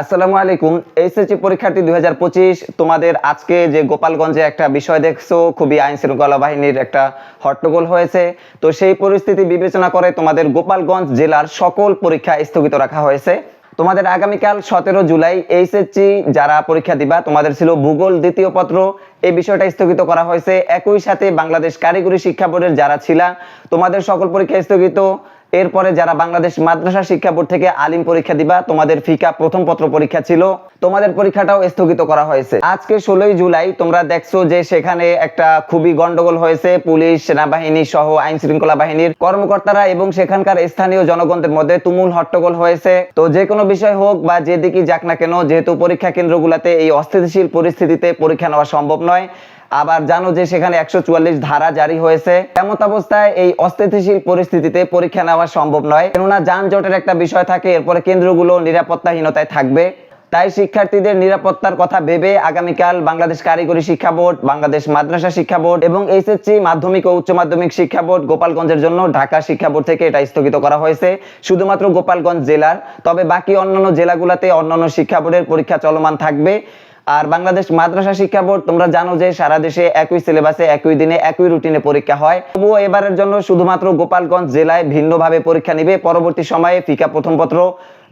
আসসালামু আলাইকুম এইচএসসি পরীক্ষার্থী দুই তোমাদের আজকে যে গোপালগঞ্জে একটা বিষয় দেখছ, খুবই আইন শৃঙ্খলা বাহিনীর একটা হট্টগোল হয়েছে। তো সেই পরিস্থিতি বিবেচনা করে তোমাদের গোপালগঞ্জ জেলার সকল পরীক্ষা স্থগিত রাখা হয়েছে। তোমাদের আগামীকাল সতেরো জুলাই এইচএসসি যারা পরীক্ষা দিবা, তোমাদের ছিল ভূগোল দ্বিতীয় পত্র। এই বিষয়টা স্থগিত করা হয়েছে। একই সাথে বাংলাদেশ কারিগরি শিক্ষা বোর্ডের যারা ছিলা, তোমাদের সকল পরীক্ষা স্থগিত। এরপরে যারা বাংলাদেশ মাদ্রাসা শিক্ষা বোর্ড থেকে আলিম পরীক্ষা দিবা, তোমাদের ফিকা প্রথম পত্র পরীক্ষা ছিল। তোমাদের পরীক্ষাটাও স্থগিত করা হয়েছে। আজকে ষোলোই জুলাই, তোমরা দেখছ যে সেখানে একটা খুবই গন্ডগোল হয়েছে। পুলিশ, সেনাবাহিনী সহ আইন শৃঙ্খলা বাহিনীর কর্মকর্তারা এবং সেখানকার স্থানীয় জনগণদের মধ্যে তুমুল হট্টগোল হয়েছে। তো যে কোনো বিষয় হোক বা যেদিকে যাক না কেন, যেহেতু পরীক্ষা কেন্দ্রগুলোতে এই অস্থিতিশীল পরিস্থিতিতে পরীক্ষা নেওয়া সম্ভব নয় আবার জানো যে সেখানে একশো চুয়াল্লিশ ধারা জারি হয়েছে। এমত অবস্থায় এই অস্থিতিশীল পরিস্থিতিতে পরীক্ষা নেওয়া সম্ভব নয়, কেননা যানজটের একটা বিষয় থাকে, এরপরে কেন্দ্রগুলো নিরাপত্তাহীনতায় থাকবে। তাই শিক্ষার্থীদের নিরাপত্তার কথা ভেবে আগামীকাল বাংলাদেশ কারিগরি শিক্ষা বোর্ড, বাংলাদেশ মাদ্রাসা শিক্ষা বোর্ড এবং এইচএসসি মাধ্যমিক ও উচ্চ মাধ্যমিক শিক্ষা বোর্ড গোপালগঞ্জের জন্য ঢাকা শিক্ষা বোর্ড থেকে এটা স্থগিত করা হয়েছে। শুধুমাত্র গোপালগঞ্জ জেলার, তবে বাকি অন্যান্য জেলাগুলোতে অন্যান্য শিক্ষা বোর্ডের পরীক্ষা চলমান থাকবে। আর বাংলাদেশ মাদ্রাসা শিক্ষা বোর্ড, তোমরা জানো যে সারা দেশে একই সিলেবাসে একই দিনে একই রুটিনে পরীক্ষা হয়। তবুও এবারের জন্য শুধুমাত্র গোপালগঞ্জ জেলায় ভিন্নভাবে পরীক্ষা নিবে। পরবর্তী সময়ে ফিকা প্রথম পত্র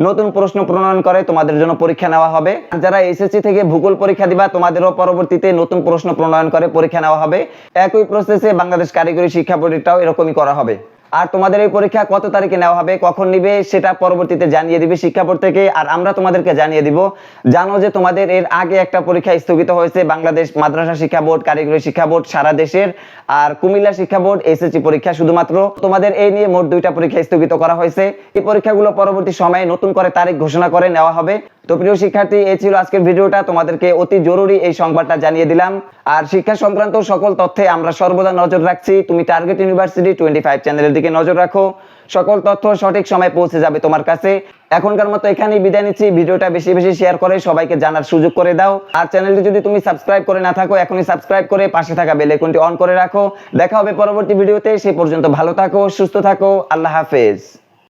নতুন প্রশ্ন প্রণয়ন করে তোমাদের জন্য পরীক্ষা নেওয়া হবে। যারা এসএসসি থেকে ভূগোল পরীক্ষা দিবা, তোমাদেরও পরবর্তীতে নতুন প্রশ্ন প্রণয়ন করে পরীক্ষা নেওয়া হবে। একই প্রসেসে বাংলাদেশ কারিগরি শিক্ষা বোর্ডেরটাও এরকমই করা হবে। আর তোমাদের এই পরীক্ষা কত তারিখে নেওয়া হবে, কখন নিবে, সেটা পরবর্তীতে জানিয়ে দিবে শিক্ষা বোর্ড থেকে। আর আমরা তোমাদেরকে জানিয়ে দিব, জানো যে তোমাদের এর আগে একটা পরীক্ষা স্থগিত হয়েছে, বাংলাদেশ মাদ্রাসা শিক্ষা বোর্ড, কারিগরি শিক্ষা বোর্ড, সারা দেশের। আর কুমিল্লা শিক্ষা বোর্ড, এসএসসি পরীক্ষা শুধুমাত্র। তোমাদের এই নিয়ে মোট দুইটা পরীক্ষা স্থগিত করা হয়েছে। এই পরীক্ষাগুলো পরবর্তী সময়ে নতুন করে তারিখ ঘোষণা করে নেওয়া হবে। তো প্রিয় শিক্ষার্থী এই ছিল আজকের ভিডিওটা। তোমাদেরকে অতি জরুরি এই সংবাদটা জানিয়ে দিলাম। আর শিক্ষা সংক্রান্ত সকল তথ্যে আমরা সর্বদা নজর রাখছি। তুমি টার্গেট ইউনিভার্সিটি টোয়েন্টি ফাইভ চ্যানেলের দিকে নজর রাখো। সকল তথ্য সঠিক সময় পৌঁছে যাবে তোমার কাছে। এখনকার মতো এখানেই বিদায় নিচ্ছি। ভিডিওটা বেশি বেশি শেয়ার করে সবাইকে জানার সুযোগ করে দাও। আর চ্যানেলটি যদি তুমি সাবস্ক্রাইব করে না থাকো, এখনই সাবস্ক্রাইব করে পাশে থাকা বেল আইকনটি অন করে রাখো। দেখা হবে পরবর্তী ভিডিওতে। সে পর্যন্ত ভালো থাকো, সুস্থ থাকো। আল্লাহ হাফেজ।